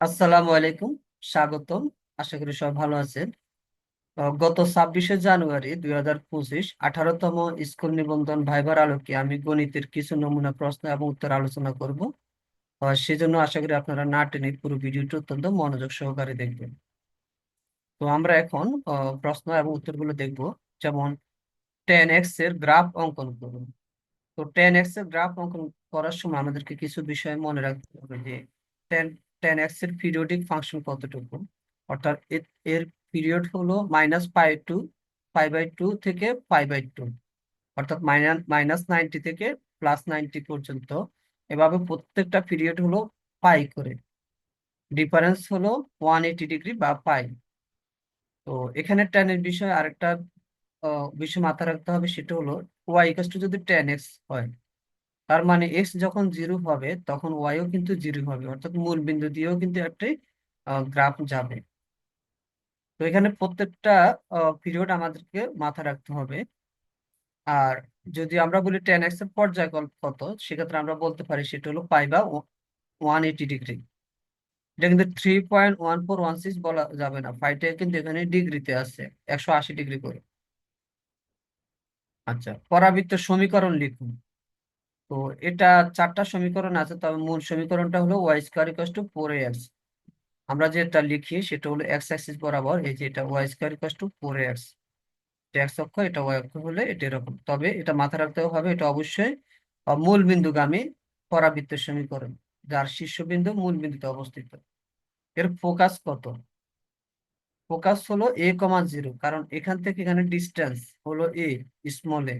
আসসালামু আলাইকুম, স্বাগতম। আশা করি সবাই ভালো আছেন। গত ছাব্বিশে জানুয়ারি দুই হাজার পঁচিশ আঠারোতম স্কুল নিবন্ধন ভাইবার আলোকে আমি গণিতের কিছু নমুনা প্রশ্ন এবং উত্তর আলোচনা করব। সেজন্য আশা করি আপনারা না টেনে পুরো ভিডিওটি অত্যন্ত মনোযোগ সহকারে দেখবেন। তো আমরা এখন প্রশ্ন এবং উত্তরগুলো দেখব। যেমন টেন এক্সের গ্রাফ অঙ্কন করুন তো টেন এক্সের গ্রাফ অঙ্কন করার সময় আমাদেরকে কিছু বিষয় মনে রাখতে হবে যে টেন টেন এক্সের পিরিয়ডিক ফাংশন কতটুকু? অর্থাৎ এর- পিরিয়ড হলো minus pi to pi by two থেকে পাই বাই টু অর্থাৎ মাইনাস মাইনাস নাইনটি থেকে প্লাস নাইনটি পর্যন্ত। এভাবে প্রত্যেকটা পিরিয়ড হলো পাই করে। ডিফারেন্স হলো ওয়ান এইটি ডিগ্রি বা পাই তো এখানে টেনের বিষয়ে আরেকটা বিষয় মাথায় রাখতে হবে, সেটা হলো ওয়াই টু যদি টেন এক্স হয় তার মানে এক্স যখন জিরো হবে, তখন ওয়াইও কিন্তু জিরো হবে। অর্থাৎ মূল বিন্দু দিয়েও কিন্তু একটি গ্রাফ যাবে। তো এখানে প্রত্যেকটা পিরিয়ড আমাদেরকে মাথায় রাখতে হবে। আর যদি আমরা বলি টেন এক্সের পর্যায়কাল কত সেক্ষেত্রে আমরা বলতে পারি সেটা হলো পাই বা ওয়ান এইটি ডিগ্রি এটা কিন্তু three point one four one six বলা যাবে না। ফাইভটা কিন্তু এখানে ডিগ্রিতে আছে, একশো আশি ডিগ্রি করে। আচ্ছা পরাবৃত্ত সমীকরণ লিখুন। তো এটা চারটা সমীকরণ আছে তবে মূল সমীকরণটা হলো y square equal to four x আমরা যেটা লিখি সেটা হলো এক্স অ্যাক্সিস বরাবর, এই যে এটা y square equal to four x x অক্ষ, এটা ওয়াই অক্ষ হলে এটা এরকম। তবে এটা মাথায় রাখতে হবে, এটা অবশ্যই মূল বিন্দুগামী পরাবৃত্তের সমীকরণ, যার শীর্ষবিন্দু মূল বিন্দুতে অবস্থিত। এর ফোকাস কত? ফোকাস হলো এ কমা জিরো কারণ এখান থেকে এখানে ডিস্টেন্স হলো a small A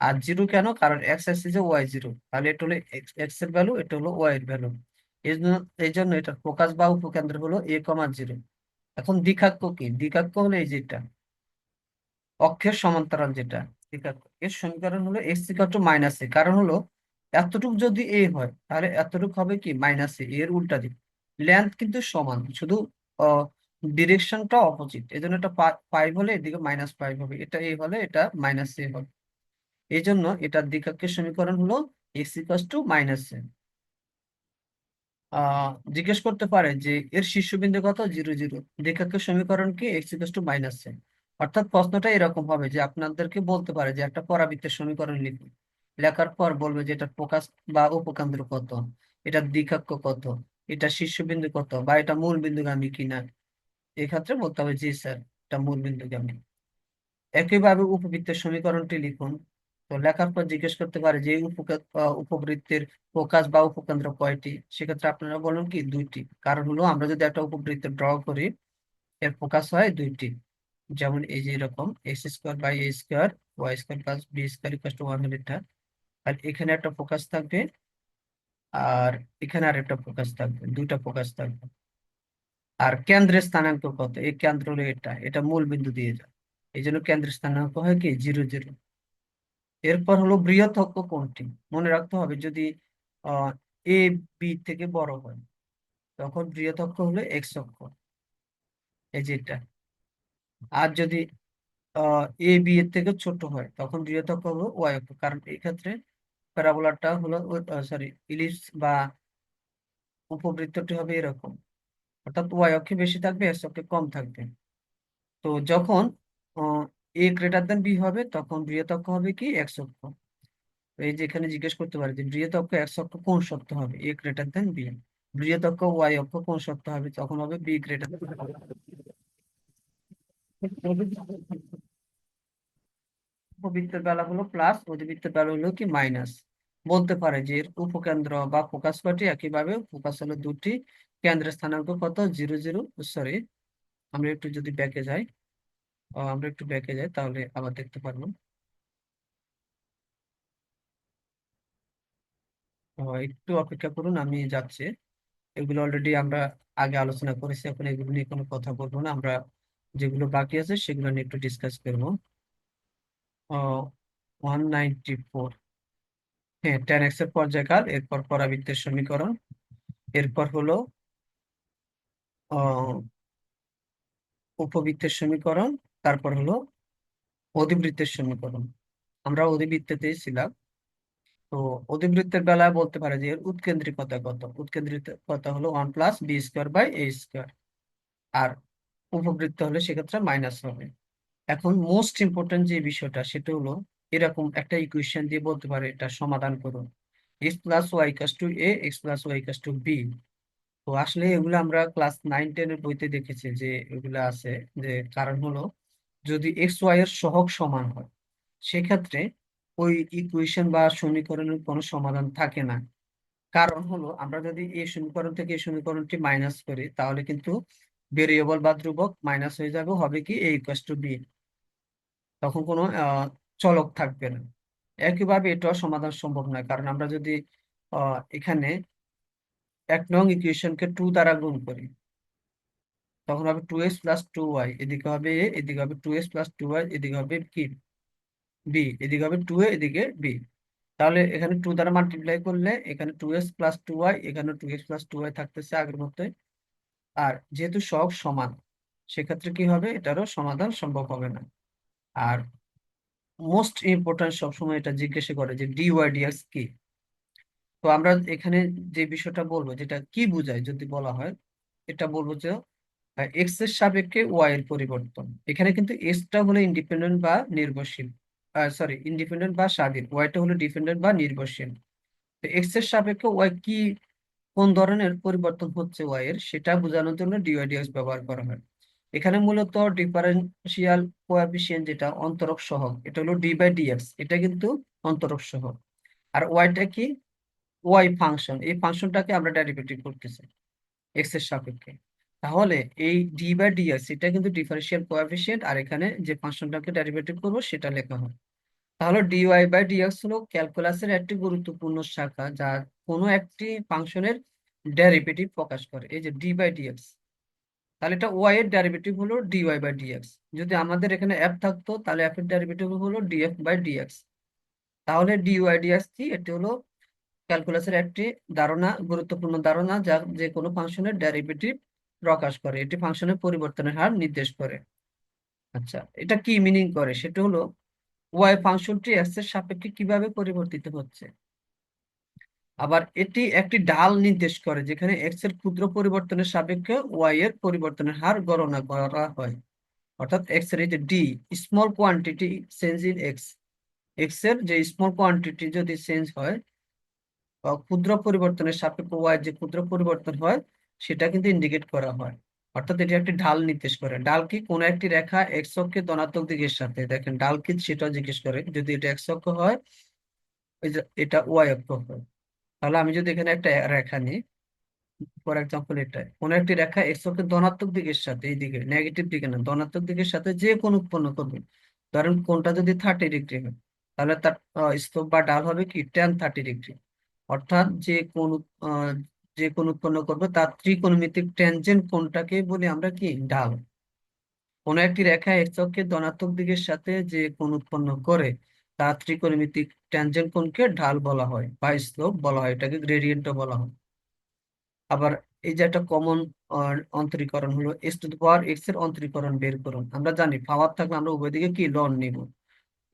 R zero কেন? কারণ এক্স অ্যাক্সিসে ওয়াই জিরো তাহলে এটা হলো এক্সের ভ্যালু এটা হলো ওয়াই এর ভ্যালু এই জন্য এটার ফোকাস বা উপকেন্দ্র হলো এ কমা জিরো এখন দ্বিঘাক্ষ কি? দ্বিঘাক্ষ হলো এই যেটা। অক্ষের সমান্তরাল যেটা দ্বিঘাক্ষ এর সমীকরণ হলো x equal to minus a কারণ হলো, এতটুক যদি এ হয়, তাহলে এতটুক হবে কি? মাইনাস এ এর উল্টা দিক। লেন্থ কিন্তু সমান, শুধু ডিরেকশনটা অপোজিট এই জন্য এটা ফাইভ হলে এদিকে মাইনাস ফাইভ হবে। এটা এ হলে এটা মাইনাস এ হবে। এই জন্য এটার দ্বিঘাক্ষের সমীকরণ হলো x equal to minus a ah, জিজ্ঞেস করতে পারে যে এর শীর্ষবিন্দু কত? Zero zero. দ্বিঘাক্ষের সমীকরণ কি? X equal to minus a অর্থাৎ প্রশ্নটা এরকম হবে যে আপনাদেরকে বলতে পারে যে একটা পরাবৃত্তের সমীকরণ লিখুন লেখার পর বলবে যে এটার ফোকাস বা উপকেন্দ্র কত? এটার দ্বিঘাক্ষ কত? এটা শীর্ষবিন্দু কত? বা এটা মূল বিন্দুগামী কিনা? এক্ষেত্রে বলতে হবে জি স্যার, এটা মূল বিন্দুগামী। একইভাবে উপবৃত্তের সমীকরণটি লিখুন। তো লেখার পর জিজ্ঞেস করতে পারে যে উপবৃত্তের ফোকাস বা উপকেন্দ্র কয়টি? সেক্ষেত্রে আপনারা বলুন কি, দুইটি। কারণ হলো, আমরা যদি একটা উপবৃত্ত ড্র করি, এর ফোকাস হয় দুইটি। যেমন এই যে এরকম x square by a square y square plus b square equal to one এটা আর এখানে একটা ফোকাস থাকবে, আর এখানে আর একটা ফোকাস থাকবে, দুইটা ফোকাস থাকবে। আর কেন্দ্রের স্থানাঙ্ক কত? এই কেন্দ্র এটা এটা মূল বিন্দু দিয়ে যায়। এই জন্য কেন্দ্রের স্থানাঙ্ক হয় কি? জিরো জিরো এরপর হলো বৃহৎ কোনটি? মনে রাখতে হবে যদি এ বি থেকে বড় হয়, তখন বৃহৎ হলো এক্স অক্ষ। এই যে এটা। আর যদি এ বি এর থেকে ছোট হয়, তখন বৃহৎ হলো ওয়াই অক্ষ। কারণ এই ক্ষেত্রে প্যারাবোলাটা হলো সরি ইলিপস বা উপবৃত্তটি হবে এরকম। অর্থাৎ ওয়াই অক্ষে বেশি থাকবে এক্স অক্ষে কম থাকবে। তো যখন এ গ্রেটার দেন বি হবে, তখন বৃহৎ অক্ষ হবে কি? এক্স অক্ষ। এই যে এখানে জিজ্ঞেস করতে পারে যে বৃহৎ অক্ষ এক্স অক্ষ কোন শর্ত হবে? এ গ্রেটার দেন বি বৃহৎ অক্ষ ওয়াই অক্ষ কোন শর্ত হবে? তখন হবে বি গ্রেটার উপবৃত্তের বেলা হলো প্লাস অধিবৃত্তের বেলা হলো কি? মাইনাস বলতে পারে যে এর উপকেন্দ্র বা ফোকাস কয়টি? একইভাবে ফোকাস হলো দুটি। কেন্দ্রের স্থানাঙ্ক কত? জিরো জিরো সরি আমরা একটু যদি ব্যাকে যাই। আমরা একটু ব্যাকে যাই, তাহলে আবার দেখতে পারব। একটু অপেক্ষা করুন, আমি যাচ্ছি। এগুলো অলরেডি আমরা আগে আলোচনা করেছি, এখন এগুলো নিয়ে কোনো কথা বলব না। আমরা যেগুলো বাকি আছে, সেগুলো নিয়ে একটু ডিসকাস করব। ওয়ান নাইনটি ফোর হ্যাঁ টেন এক্সের পর্যায়কাল, এরপর পরাবৃত্তের সমীকরণ, এরপর হলো উপবৃত্তের সমীকরণ তারপর হলো অধিবৃত্তের সমীকরণ। আমরা অধিবৃত্ততেই ছিলাম। তো অধিবৃত্তের বেলায় বলতে পারে যে উৎকেন্দ্রিকতা কত? উৎকেন্দ্রিকতা হলো one plus b square by a square আর উপবৃত্ত হলে সেক্ষেত্রে মাইনাস হবে। এখন মোস্ট ইম্পর্টেন্ট যে বিষয়টা, সেটা হলো এরকম একটা ইকুয়েশন দিয়ে বলতে পারে এটা সমাধান করুন। X plus y cos two a x plus y cos two b তো আসলে এগুলো আমরা ক্লাস নাইন টেনের বইতে দেখেছি যে এগুলো আছে। যে কারণ হলো যদি এক্স ওয়াই এর সহগ সমান হয়, সেক্ষেত্রে ওই ইকুয়েশন বা সমীকরণের কোনো সমাধান থাকে না। কারণ হলো, আমরা যদি এই সমীকরণ থেকে এই সমীকরণটি মাইনাস করি, তাহলে কিন্তু ভেরিয়েবল বা ধ্রুবক মাইনাস হয়ে যাবে, হবে কি এ ইকুয়াস টু বি তখন কোনো চলক থাকবে না। একইভাবে এটাও সমাধান সম্ভব নয়, কারণ আমরা যদি এখানে এক নং ইকুয়েশনকে টু দ্বারা গুণ করি তখন হবে two x plus two y এদিকে হবে এ এদিকে হবে two x plus two y এদিকে হবে কি? বি এদিকে হবে টু এ এদিকে বি তাহলে এখানে টু দ্বারা মাল্টিপ্লাই করলে এখানে two x plus two y এখানে two x plus two y থাকতেছে আগের মতোই। আর যেহেতু সব সমান, সেক্ষেত্রে কি হবে? এটারও সমাধান সম্ভব হবে না। আর মোস্ট ইম্পর্টেন্ট সবসময় এটা জিজ্ঞাসা করে যে ডি ডিএক্স কি? তো আমরা এখানে যে বিষয়টা বলব, যেটা কি বোঝায় যদি বলা হয়, এটা বলব যে এক্সের সাপেক্ষে ওয়াই এর পরিবর্তন। এখানে কিন্তু এক্সটা হলো ইন্ডিপেন্ডেন্ট বা নির্ভরশীল। সরি ইন্ডিপেন্ডেন্ট বা স্বাধীন। ওয়াইটা হলো ডিপেন্ডেন্ট বা নির্ভরশীল। তো এক্সের সাপেক্ষে ওয়াই কি, কোন ধরনের পরিবর্তন হচ্ছে ওয়াই এর, সেটা বোঝানোর জন্য ডিওয়াই ডিএক্স ব্যবহার করা হয়। এখানে মূলত ডিফারেন্সিয়াল কোএফিসিয়েন্ট যেটা, অন্তরক সহগ, এটা হলো ডি বাই ডিএক্স এটা কিন্তু অন্তরক সহগ। আর ওয়াইটা কি? ওয়াই ফাংশন এই ফাংশনটাকে আমরা ডেরিভেটিভ করতেছি এক্সের সাপেক্ষে। তাহলে এই ডি বাই ডিএক্স এটা কিন্তু ডিফারেন্সিয়াল কোএফিসিয়েন্ট আর এখানে যে ফাংশনটাকে ডেরিভেটিভ করব, সেটা লেখা হয় তাহলে ডিওয়াই বাই ডিএক্স হলো ক্যালকুলাসের একটি গুরুত্বপূর্ণ শাখা, যা কোনো একটি ফাংশনের ডেরিভেটিভ প্রকাশ করে, এই যে ডি বাই ডিএক্স তাহলে এটা ওয়াই এর ডেরিভেটিভ হলো ডিওয়াই বাই ডিএক্স যদি আমাদের এখানে এফ থাকতো, তাহলে এফ এর ডেরিভেটিভ হলো d F by d x তাহলে ডিওয়াই ডিএক্স কি? এটি হলো ক্যালকুলাসের একটি ধারণা, গুরুত্বপূর্ণ ধারণা, যা যে কোনো ফাংশনের ডেরিভেটিভ প্রকাশ করে, এটি ফাংশনের পরিবর্তনের হার নির্দেশ করে। আচ্ছা এটা কি মিনিং করে? সেটা হলো ওয়াই ফাংশনটি এক্সের সাপেক্ষে কীভাবে পরিবর্তিত হচ্ছে? আবার এটি একটি ডাল নির্দেশ করে, যেখানে এক্সের ক্ষুদ্র পরিবর্তনের সাপেক্ষে ওয়াই এর পরিবর্তনের হার গণনা করা হয়। অর্থাৎ এক্সের যে d small quantity change in x এক্সের যে স্মল কোয়ান্টিটি যদি চেঞ্জ হয় ক্ষুদ্র পরিবর্তনের সাপেক্ষে ওয়াই যে ক্ষুদ্র পরিবর্তন হয় সেটা কিন্তু ইন্ডিকেট করা হয়। অর্থাৎ এটি একটি ঢাল নির্দেশ করে। ঢাল কি কোনো একটি রেখা এক্স অক্ষে ধনাত্মক দিকের সাথে? দেখেন, ঢাল কি সেটাও জিজ্ঞেস করে, যদি এটা এক্স অক্ষ হয় এটা ওয়াই অক্ষ হয় তাহলে আমি যদি এখানে একটা রেখা নিই ফর এক্সাম্পল এটা, কোন একটি রেখা এক্স অক্ষের ধনাত্মক দিকের সাথে, এই দিকে নেগেটিভ দিকে না, ধনাত্মক দিকের সাথে যে কোন উৎপন্ন করবে। ধরেন কোনটা যদি থার্টি ডিগ্রি হয়, তাহলে তার স্তোপ বা ডাল হবে কি টেন থার্টি ডিগ্রি অর্থাৎ যে কোন যে কোন উৎপন্ন করবে, তার ত্রিকোণমিতিক ট্যানজেন্ট কোণটাকে বলি আমরা কি? ঢাল। কোন একটি রেখা এক্স ধনাত্মক দিকের সাথে যে কোণ উৎপন্ন করে, তার ত্রিকোণমিতিক ট্যানজেন্ট কোণকে ঢাল বলা হয় বা স্লোপ বলা হয়, এটাকে গ্রেডিয়েন্টও বলা হয়। আবার এই যে একটা কমন অন্তরীকরণ হলো এক্স টু পাওয়ার এক্সের অন্তরীকরণ বের করুন। আমরা জানি পাওয়ার থাকলে আমরা উভয় দিকে কি? লন নিব।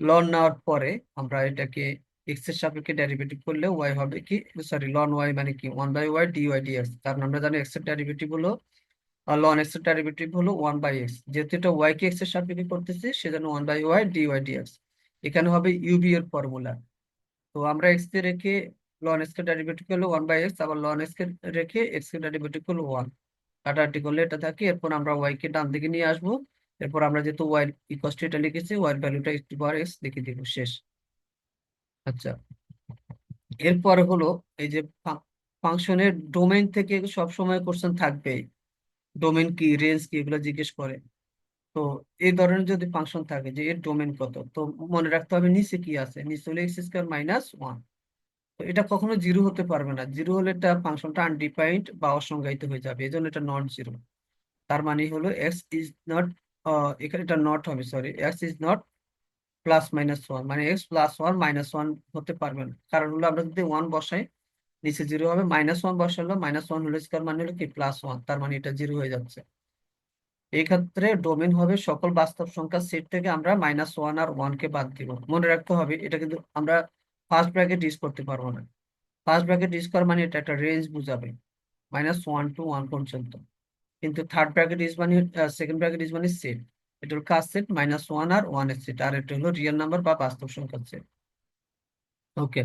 লন নেওয়ার পরে আমরা এটাকে এক্সের সাপেক্ষে ডেরিভেটিভ করলে ওয়াই হবে কি? সরি লন ওয়াই মানে কি? One by y d y d x কারণ আমরা জানি এক্সের ডেরিভেটিভ হলো লন এক্সের ডেরিভেটিভ হলো ওয়ান বাই এক্স যেহেতু এটা ওয়াই কে এক্সের সাপেক্ষে করতেছি, সেজন্য one by y d y d x এখানে হবে ইউবি এর ফর্মুলা তো আমরা এক্স কে রেখে লন এক্স কে ডেরিভেটিভ করলে ওয়ান বাই এক্স আবার লন এক্স কে রেখে এক্স কে ডেরিভেটিভ করলে ওয়ান কাটাকাটি করলে এটা থাকে, এরপর আমরা ওয়াই কে ডান দিকে নিয়ে আসব। এরপর আমরা যেহেতু ওয়াই ইকোয়াস টু এটা লিখেছি ওয়াই ভ্যালুটা এক্স টু পাওয়ার এক্স লিখে দিব, শেষ। আচ্ছা। এরপর হলো এই যে ফাংশনের ডোমেন থেকে সব সময় কোশ্চেন থাকবে ডোমেইন কি রেঞ্জ কি, এগুলো জিজ্ঞেস করে। তো এই ধরনের যদি ফাংশন থাকে যে এর ডোমেন কত, তো মনে রাখতে হবে নিচে কি আছে? নিচে হলো এক্স স্কোয়ার মাইনাস ওয়ান তো এটা কখনো জিরো হতে পারবে না। জিরো হলে এটা ফাংশনটা আনডিফাইন্ড বা অসংজ্ঞায়িত হয়ে যাবে। এই জন্য এটা নন জিরো তার মানে হলো এক্স ইজ নট এখানে এটা নট হবে sorry x is not plus minus one মানে x plus one minus one হতে পারবে না। কারণ হলো আমরা যদি ওয়ান বসাই, নিচে জিরো হবে মাইনাস ওয়ান বসালো মাইনাস ওয়ান হলে স্কোয়ার মানে হলো কি? প্লাস ওয়ান তার মানে এটা জিরো হয়ে যাচ্ছে। এই ক্ষেত্রে ডোমেন হবে সকল বাস্তব সংখ্যার সেট থেকে আমরা মাইনাস ওয়ান আর ওয়ান কে বাদ দিব। মনে রাখতে হবে, এটা কিন্তু আমরা ফার্স্ট ব্র্যাকেট ইউজ করতে পারব না। ফার্স্ট ব্র্যাকেট ইউজ করা মানে এটা একটা রেঞ্জ বোঝাবে মাইনাস ওয়ান টু ওয়ান পর্যন্ত। কিন্তু থার্ড ব্র্যাকেট ইজ মানে সেকেন্ড ব্র্যাকেট ইজ মানে সেট এটা হলো কাজ সেট মাইনাস ওয়ান আর ওয়ানের সেট আর এটা হলো রিয়েল নাম্বার বা বাস্তব সংখ্যার সেট ওকে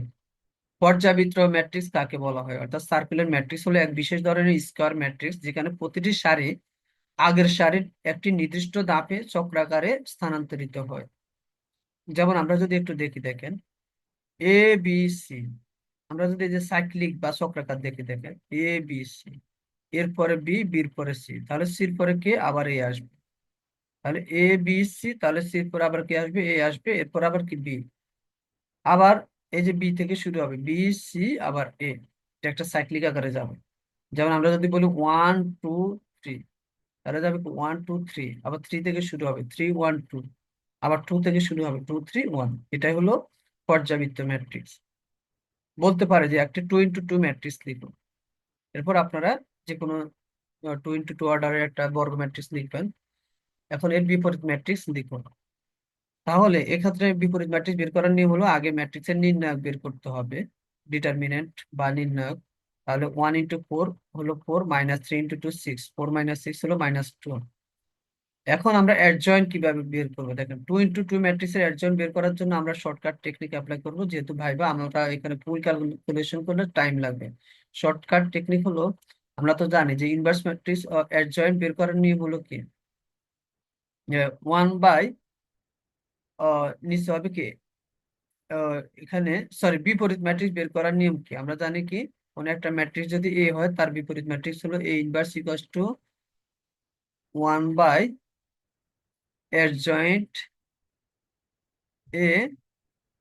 পর্যাবৃত্ত ম্যাট্রিক্স কাকে বলা হয়? অর্থাৎ সার্কুলার ম্যাট্রিক্স হলো এক বিশেষ ধরনের স্কোয়ার ম্যাট্রিক্স যেখানে প্রতিটি সারি আগের সারির একটি নির্দিষ্ট ধাপে চক্রাকারে স্থানান্তরিত হয়। যেমন আমরা যদি একটু দেখি দেখেন এ বি সি আমরা যদি যে সাইক্লিক বা চক্রাকার দেখি দেখেন এ বি সি এরপরে বি বির পরে সি তাহলে সির পরে কে? আবার এ আসবে। তাহলে এ বি সি তাহলে সির পরে আবার কি আসবে? এ আসবে এরপর আবার কি? বি আবার এই যে বি থেকে শুরু হবে বি সি আবার এ এটা একটা সাইক্লিক আকারে যাবে। যেমন আমরা যদি বলি ওয়ান টু থ্রি তাহলে যাবে ওয়ান টু থ্রি আবার থ্রি থেকে শুরু হবে থ্রি ওয়ান টু আবার টু থেকে শুরু হবে টু থ্রি ওয়ান এটাই হলো পর্যাবৃত্ত ম্যাট্রিক্স বলতে পারে যে একটা টু ইন্টু টু ম্যাট্রিক্স লিখুন এরপর আপনারা যে কোনো টু ইন্টু টু অর্ডারের একটা বর্গ ম্যাট্রিক্স লিখবেন। এখন এর বিপরীত ম্যাট্রিক্স লিখুন। তাহলে এক্ষেত্রে বিপরীত ম্যাট্রিক্স বের করার নিয়ম হলো আগে ম্যাট্রিক্সের নির্ণায়ক বের করতে হবে ডিটারমিনেন্ট বা নির্ণায়ক। তাহলে ওয়ান ইন্টু ফোর হলো four minus three into two six four minus six হলো মাইনাস টু এখন আমরা অ্যাডজয়েন্ট কীভাবে বের করব? দেখেন টু ইন্টু টু ম্যাট্রিক্সের অ্যাডজয়েন্ট বের করার জন্য আমরা শর্টকাট টেকনিক অ্যাপ্লাই করব। যেহেতু ভাইবা আমরা এখানে ফুল ক্যালকুলেশন করলে টাইম লাগবে। শর্টকাট টেকনিক হলো, আমরা তো জানি যে ইনভার্স ম্যাট্রিক্স অ্যাডজয়েন্ট বের করার নিয়ম হলো কি? ওয়ান বাই নিচে হবে কি? এখানে সরি বিপরীত ম্যাট্রিক্স বের করার নিয়ম কি? আমরা জানি কি, কোনো একটা ম্যাট্রিক্স যদি এ হয়, তার বিপরীত ম্যাট্রিক্স হলো A inverse equals to one by adjoint A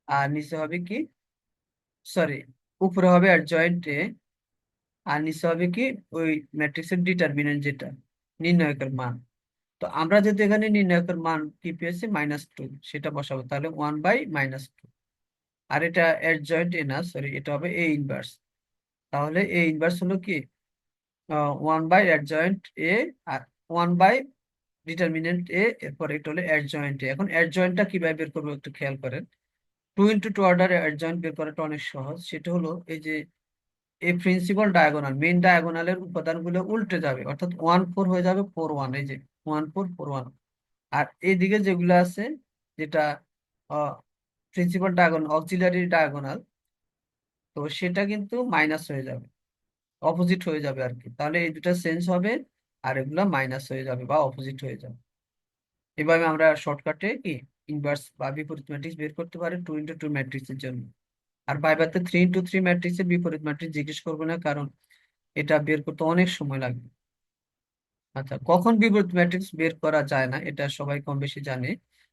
আর নিচে হবে কি? সরি উপরে হবে অ্যাডজয়েন্ট এ আর নিচে হবে কি? ওই ম্যাট্রিক্সের ডিটারমিনেন্ট যেটা, নির্ণায়কের মান। তো আমরা যদি এখানে নির্ণায়কের মান কি পেয়েছি? মাইনাস টু সেটা বসাবো। তাহলে ওয়ান বাই মাইনাস টু আর এটা অ্যাডজয়েন্ট এ না সরি এটা হবে এ ইনভার্স তাহলে এ ইনভার্স হলো কি? ওয়ান বাই অ্যাডজয়েন্ট এ আর ওয়ান বাই ডিটারমিনেন্ট এ এরপর এটা হলো অ্যাডজয়েন্ট এ এখন অ্যাডজয়েন্টটা কীভাবে বের করব একটু খেয়াল করেন। Two into two order adjoint বের করাটা অনেক সহজ। সেটা হলো এই যে এই প্রিন্সিপাল ডায়াগোনাল মেইন ডায়াগোনালের উপাদানগুলো উল্টে যাবে, অর্থাৎ ওয়ান ফোর হয়ে যাবে ফোর ওয়ান এই যে ওয়ান ফোর ফোর ওয়ান আর এইদিকে যেগুলো আছে, যেটা প্রিন্সিপাল ডায়াগোনাল অক্সিলারি ডায়াগোনাল তো সেটা কিন্তু মাইনাস হয়ে যাবে অপোজিট হয়ে যাবে আর কি। তাহলে এই দুটা চেঞ্জ হবে, আর এগুলা মাইনাস হয়ে যাবে বা অপোজিট হয়ে যাবে। এভাবে আমরা শর্টকাটে কি ইনভার্স বা বিপরীত ম্যাট্রিক্স বের করতে পারি টু ইন্টু টু ম্যাট্রিক্সের জন্য। আর বাইবাতে থ্রি ইন্টু থ্রি ম্যাট্রিক্সের বিপরীত ম্যাট্রিক্স জিজ্ঞেস করব না, কারণ এটা বের করতে অনেক সময় লাগবে। আচ্ছা কখন বিপরীত ম্যাট্রিক্স বের করা যায় না, এটা সবাই কম বেশি জানে।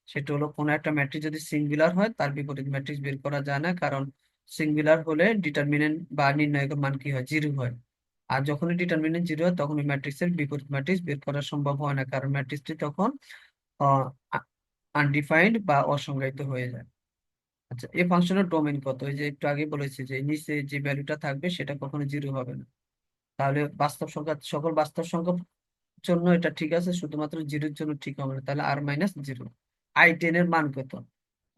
সেটা হলো কোনো একটা ম্যাট্রিক্স যদি সিঙ্গুলার হয়, তার বিপরীত ম্যাট্রিক্স বের করা যায় না, কারণ সিঙ্গুলার হলে ডিটারমিনেন্ট বা নির্ণায়কের মান কি হয়? জিরো হয়। আর যখনই ডিটারমিনেন্ট জিরো হয়, তখন ওই ম্যাট্রিক্সের বিপরীত ম্যাট্রিক্স বের করা সম্ভব হয় না, কারণ ম্যাট্রিক্সটি তখন আনডিফাইন্ড বা অসংজ্ঞায়িত হয়ে যায়। আচ্ছা এই ফাংশনের ডোমেন কত? এই যে একটু আগে বলেছি যে নিচে যে ভ্যালুটা থাকবে সেটা কখনো জিরো হবে না। তাহলে বাস্তব সংখ্যা, সকল বাস্তব সংখ্যার জন্য এটা ঠিক আছে, শুধুমাত্র জিরোর জন্য ঠিক হবে না, তাহলে আর মাইনাস জিরো আই টেন এর মান কত?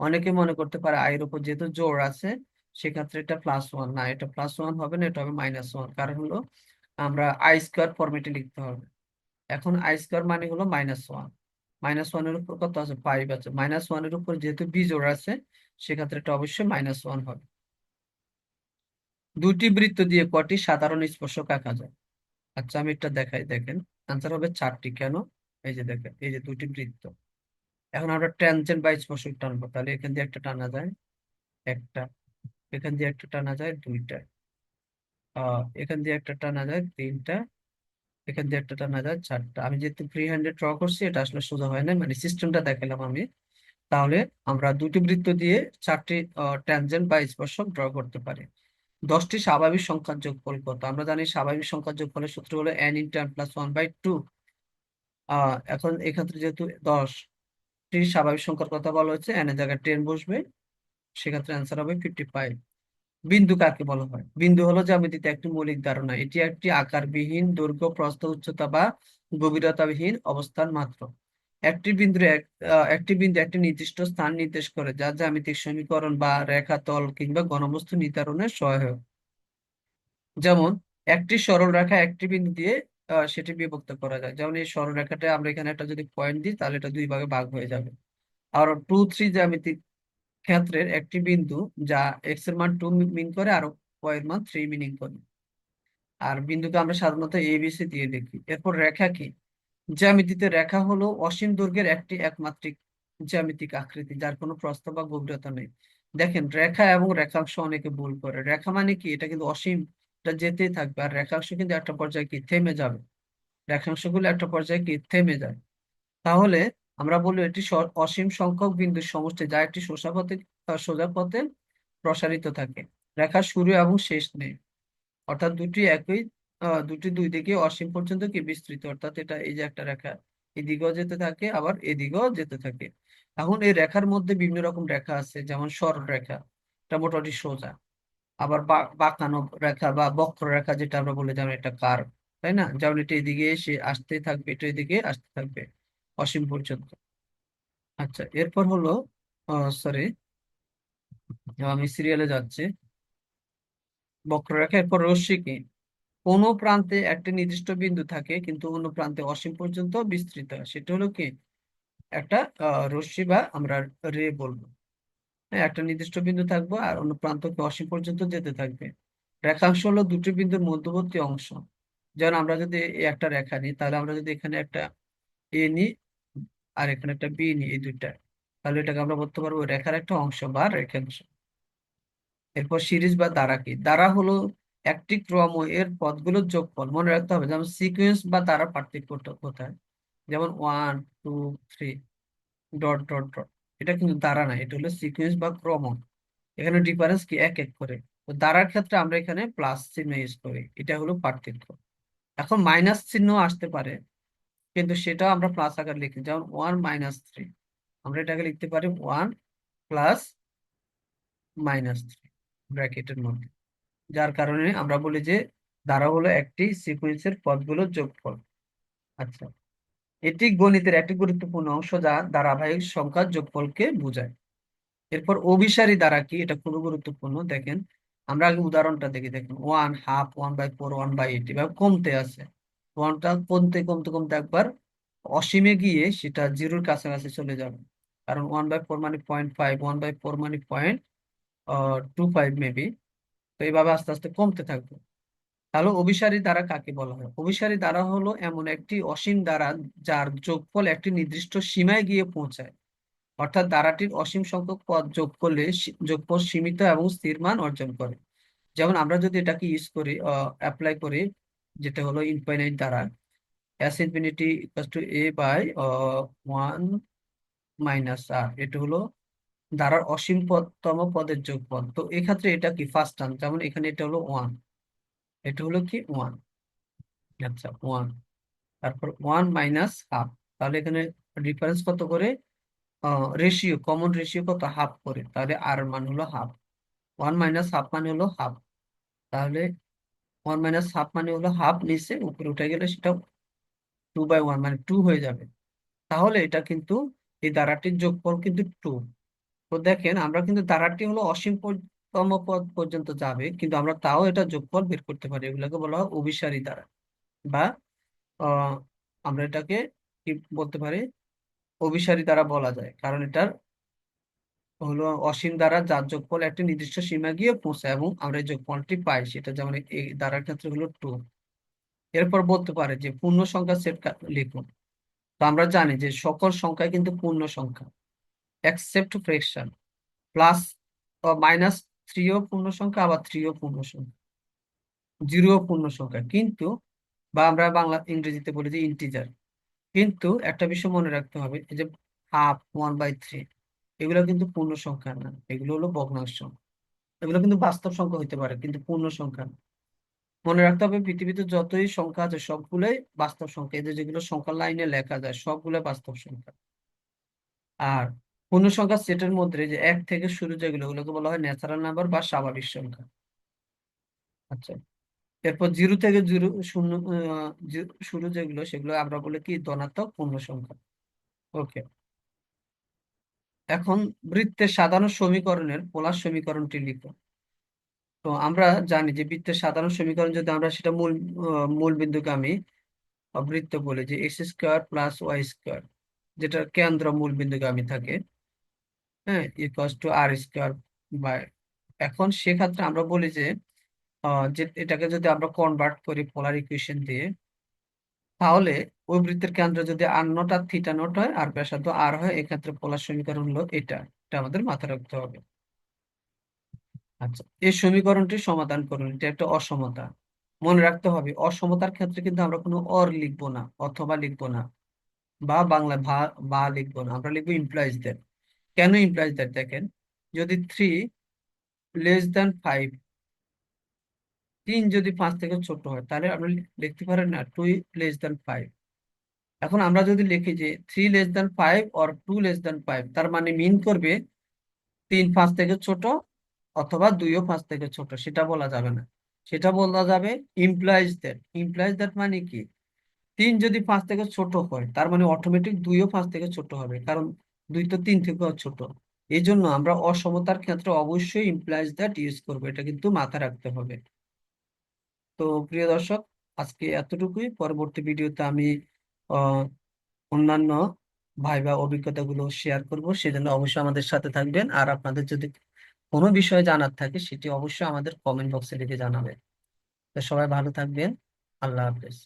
অনেকে মনে করতে পারে আই এর উপর যেহেতু জোর আছে, সেক্ষেত্রে এটা প্লাস ওয়ান না, এটা প্লাস ওয়ান হবে না, এটা হবে মাইনাস ওয়ান কারণ হলো, আমরা আই স্কোয়ার ফরম্যাটে লিখতে হবে। এখন আই স্কোয়ার মানে হলো মাইনাস ওয়ান মাইনাস ওয়ানের উপর কত আছে? ফাইভ আছে। মাইনাস ওয়ানের উপর যেহেতু বিজোড় আছে, সেক্ষেত্রে এটা অবশ্যই মাইনাস ওয়ান হবে। দুটি বৃত্ত দিয়ে কটি সাধারণ স্পর্শক আঁকা যায়? আচ্ছা আমি এটা দেখাই, দেখেন। আনসার হবে চারটি। কেন? এই যে দেখেন, এই যে দুটি বৃত্ত। এখন আমরা ট্যানজেন্ট বা স্পর্শক টানবো। তাহলে এখান দিয়ে একটা টানা যায়, একটা। এখান দিয়ে একটা টানা যায়, দুইটা। এখান দিয়ে একটা টানা যায়, তিনটা। এখান দিয়ে একটা টানা যায়, চারটা। আমি যেহেতু ফ্রি হ্যান্ডে ড্র করছি, এটা আসলে সোজা হয় না মানে সিস্টেমটা দেখালাম আমি। তাহলে আমরা দুটি বৃত্ত দিয়ে চারটি ট্যানজেন্ট বা স্পর্শক ড্র করতে পারি। দশটি স্বাভাবিক সংখ্যার যোগফল কত? আমরা জানি স্বাভাবিক সংখ্যার যোগফলের সূত্র হলো n into n plus one by two uh এখন এক্ষেত্রে যেহেতু দশটি স্বাভাবিক সংখ্যার কথা বলা হচ্ছে এন এর জায়গায় টেন বসবে, সেক্ষেত্রে অ্যান্সার হবে ফিফটি ফাইভ বিন্দু কাকে বলা হয়? বিন্দু হলো জ্যামিতিতে একটি মৌলিক ধারণা। এটি একটি আকারবিহীন দৈর্ঘ্য প্রস্থ উচ্চতা বা গভীরতাবিহীন অবস্থান মাত্র। একটি আহ, একটি বিন্দু একটি নির্দিষ্ট স্থান নির্দেশ করে যা জ্যামিতিক সমীকরণ বা রেখা তল কিংবা ঘনবস্তু নির্ধারণের সহায়ক। যেমন একটি সরল রেখা একটি বিন্দু দিয়ে সেটি বিভক্ত করা যায়। যেমন এই সরল রেখাটা আমরা এখানে একটা যদি পয়েন্ট দিই তাহলে এটা দুই ভাগে ভাগ হয়ে যাবে। আর টু থ্রি জ্যামিতিক ক্ষেত্রের একটি বিন্দু যা এক্সের মান টু মিন করে আর ওয়াই এর মান থ্রি মিনিং করে। আর বিন্দুকে আমরা সাধারণত এবিসি দিয়ে দেখি। এরপর রেখা কি? জ্যামিতিতে রেখা হলো অসীম দৈর্ঘ্যের একটি একমাত্রিক জ্যামিতিক আকৃতি, যার কোনো প্রস্থ বা গভীরতা নেই। দেখেন, রেখা এবং রেখাংশ অনেকে ভুল করে। রেখা মানে কি? এটা কিন্তু অসীম, এটা যেতেই থাকবে। আর রেখাংশ কিন্তু একটা পর্যায়ে কি? থেমে যাবে। রেখাংশগুলো একটা পর্যায়ে কি? থেমে যায়। তাহলে আমরা বলব এটি অসীম সংখ্যক বিন্দুর সমষ্টি, যা একটি সোজা পথে সোজা পথে প্রসারিত থাকে। রেখার শুরু এবং শেষ নেই। অর্থাৎ দুটি একই দুটি দুই দিকে অসীম পর্যন্ত কি বিস্তৃত? অর্থাৎ এটা এই যে একটা রেখা, এদিকেও যেতে থাকে, আবার এদিকেও যেতে থাকে। এখন এই রেখার মধ্যে বিভিন্ন রকম রেখা আছে, যেমন সরল রেখা, এটা মোটামুটি সোজা। আবার বাঁকানো রেখা বা বক্র রেখা, যেটা আমরা বলে যেমন একটা কার তাই না? যেমন এটা এদিকে এসে আসতেই থাকবে, এটা এদিকে আসতে থাকবে। অসীম পর্যন্ত। আচ্ছা এরপর হলো সরি আমি সিরিয়ালে যাচ্ছি। বক্ররেখা, এরপর রশ্মি কি? কোন প্রান্তে একটি নির্দিষ্ট বিন্দু থাকে, কিন্তু অন্য প্রান্তে অসীম পর্যন্ত বিস্তৃত। সেটা হলো কি? একটা রশ্মি বা আমরা রে বলব। হ্যাঁ একটা নির্দিষ্ট বিন্দু থাকব আর অন্য প্রান্তকে অসীম পর্যন্ত যেতে থাকবে। রেখাংশ হলো দুটি বিন্দুর মধ্যবর্তী অংশ। যেমন আমরা যদি একটা রেখা নিই, তাহলে আমরা যদি এখানে একটা এ নিই আর এখানে একটা বি নিই, এই দুইটা। তাহলে এটাকে আমরা বলতে পারব রেখার একটা অংশ বা রেখাংশ এরপর সিরিজ বা দ্বারা কি? দ্বারা হলো একটি ক্রম এর পদগুলোর যোগফল। মনে রাখতে হবে, যেমন সিকোয়েন্স বা দ্বারা পার্থক্যটা কোথায়? যেমন one, two, three, dot dot dot. এটা কিন্তু দ্বারা না, এটা হলো সিকোয়েন্স বা ক্রম। এখানে ডিফারেন্স কি? এক এক করে। তো দ্বারার ক্ষেত্রে আমরা এখানে প্লাস চিহ্ন ইউজ করি, এটা হলো পার্থক্য। এখন মাইনাস চিহ্ন আসতে পারে কিন্তু সেটাও আমরা প্লাস আকার লিখি যেমন ওয়ান মাইনাস থ্রি আমরা এটাকে লিখতে পারি ওয়ান প্লাস মাইনাস থ্রি ব্র্যাকেটের মধ্যে। যার কারণে আমরা বলি যে দ্বারা হলো একটি সিকোয়েন্সের পদগুলোর যোগফল। আচ্ছা। এটি গণিতের একটি গুরুত্বপূর্ণ অংশ যা ধারাবাহিক সংখ্যার যোগফলকে বোঝায়। এরপর অভিসারী দ্বারা কি? এটা খুবই গুরুত্বপূর্ণ। দেখেন, আমরা আগে উদাহরণটা দেখি। দেখেন one half one by four one by eight এভাবে কমতে আছে। ওয়ানটা কমতে কমতে কমতে একবার অসীমে গিয়ে সেটা জিরোর কাছাকাছি চলে যাবে। কারণ ওয়ান বাই ফোর মানে point five one by four মানে পয়েন্ট টু ফাইভ মেবি তো এইভাবে আস্তে আস্তে কমতে থাকবে। তাহলে অভিসারী দ্বারা কাকে বলা হয়? অভিসারী দ্বারা হলো এমন একটি অসীম দ্বারা যার যোগফল একটি নির্দিষ্ট সীমায় গিয়ে পৌঁছায়। অর্থাৎ দ্বারাটির অসীম সংখ্যক পদ যোগ করলে যোগফল সীমিত এবং স্থির মান অর্জন করে। যেমন আমরা যদি এটাকে ইউজ করি অ্যাপ্লাই করি যেটা হলো ইনফাইনাইট দ্বারা S infinity equal to A by one minus R এটা হলো দ্বারার অসীম পদতম পদের যোগফল। তো এক্ষেত্রে এটা কি? ফার্স্ট টার্ম যেমন এখানে এটা হলো ওয়ান এটা হলো কি? ওয়ান আচ্ছা ওয়ান তারপর ওয়ান মাইনাস হাফ তাহলে এখানে ডিফারেন্স কত করে? রেশিও কমন রেশিও কত? হাফ করে। তাহলে আর মান হলো হাফ ওয়ান মাইনাস হাফ মানে হলো হাফ তাহলে ওয়ান মাইনাস হাফ মানে হলো হাফ নিচে, উপরে উঠে গেলে সেটা টু বাই ওয়ান মানে টু হয়ে যাবে। তাহলে এটা কিন্তু এই দ্বারাটির যোগফল কিন্তু টু তো দেখেন, আমরা কিন্তু দ্বারাটি হলো অসীম তম পদ পর্যন্ত যাবে, কিন্তু আমরা তাও এটা যোগফল বের করতে পারি। এগুলোকে বলা হয় অভিসারী দ্বারা বা আমরা এটাকে কি বলতে পারি? অভিসারী দ্বারা বলা যায়। কারণ এটার হলো অসীম দ্বারা যার যোগফল একটি নির্দিষ্ট সীমা গিয়ে পৌঁছায় এবং আমরা এই যোগফলটি পাই, সেটা যেমন এই দ্বারার ক্ষেত্রে হলো টু এরপর বলতে পারে যে পূর্ণ সংখ্যা সেট লিখুন। তো আমরা জানি যে সকল সংখ্যা কিন্তু পূর্ণ সংখ্যা। এক্সেপ্ট ফ্র্যাকশন প্লাস মাইনাস থ্রিও পূর্ণ সংখ্যা, আবার থ্রিও পূর্ণ সংখ্যা। জিরো পূর্ণ সংখ্যা। কিন্তু, বা আমরা বাংলা ইংরেজিতে বলি যে ইন্টিজার কিন্তু একটা বিষয় মনে রাখতে হবে যে হাফ ওয়ান বাই থ্রি এগুলো কিন্তু পূর্ণ সংখ্যা না। এগুলো হলো ভগ্নাংশ। এগুলো কিন্তু বাস্তব সংখ্যা হইতে পারে, কিন্তু পূর্ণ সংখ্যা না। মনে রাখতে হবে, পৃথিবীতে যতই সংখ্যা আছে, সবগুলোই বাস্তব সংখ্যা। এদের যেগুলো সংখ্যা লাইনে লেখা যায় সবগুলো বাস্তব সংখ্যা। আর পূর্ণ সংখ্যা সেটের মধ্যে যে এক থেকে শুরু যেগুলো, ওগুলোকে বলা হয় ন্যাচারাল নাম্বার বা স্বাভাবিক সংখ্যা। আচ্ছা এরপর জিরো থেকে জিরো শূন্য শুরু যেগুলো, সেগুলো আমরা বলি কি, ধনাত্মক পূর্ণ সংখ্যা। ওকে এখন বৃত্তের সাধারণ সমীকরণের পোলার সমীকরণটি লিখো তো আমরা জানি যে বৃত্তের সাধারণ সমীকরণ যদি আমরা সেটা মূল মূল বিন্দুকে আমি বৃত্ত বলি যে x square plus y square, যেটা কেন্দ্র মূল বিন্দুকে আমি থাকে হ্যাঁ equals to r square by. এখন সেক্ষেত্রে আমরা বলি যে এটাকে যদি আমরা কনভার্ট করি পোলার ইকুয়েশন দিয়ে তাহলে ওই বৃত্তের কেন্দ্র যদি r naught r theta naught হয় আর ব্যাসার্ধ আর হয়, এক্ষেত্রে পোলার সমীকরণ হলো এটা। এটা আমাদের মাথায় রাখতে হবে। আচ্ছা এই সমীকরণটি সমাধান করুন। এটা একটা অসমতা। মনে রাখতে হবে, অসমতার ক্ষেত্রে কিন্তু আমরা কোনো অর লিখব না, অথবা লিখব না, বা বাংলা ভা, বা লিখব না। আমরা লিখব ইমপ্লয়েজ দ্যাট কেন ইমপ্লয়েজ দ্যাট দেখেন, যদি থ্রি লেস দ্যান ফাইভ তিন যদি পাঁচ থেকে ছোট হয়, তাহলে আপনি লিখতে পারেন না টু লেস দ্যান ফাইভ এখন আমরা যদি লিখি যে three less than five or two less than five তার মানে মিন করবে তিন পাঁচ থেকে ছোট অথবা দুইও পাঁচ থেকে ছোট, সেটা বলা যাবে না। সেটা বলা যাবে ইমপ্লয়েজ দ্যাট ইমপ্লয়েজ দ্যাট মানে কি? তিন যদি পাঁচ থেকে ছোট হয়, তার মানে অটোমেটিক দুইও পাঁচ থেকে ছোট হবে, কারণ দুই তো তিন থেকেও ছোট। এই জন্য আমরা অসমতার ক্ষেত্রে অবশ্যই ইমপ্লয়েজ দ্যাট ইউজ করব, এটা কিন্তু মাথায় রাখতে হবে। তো প্রিয় দর্শক, আজকে এতটুকুই। পরবর্তী ভিডিওতে আমি অন্যান্য ভাইবা অভিজ্ঞতাগুলো শেয়ার করব, সেজন্য অবশ্যই আমাদের সাথে থাকবেন। আর আপনাদের যদি কোনো বিষয়ে জানার থাকে, সেটি অবশ্যই আমাদের কমেন্ট বক্সে লিখে জানাবেন। তো সবাই ভালো থাকবেন। আল্লাহ হাফেজ।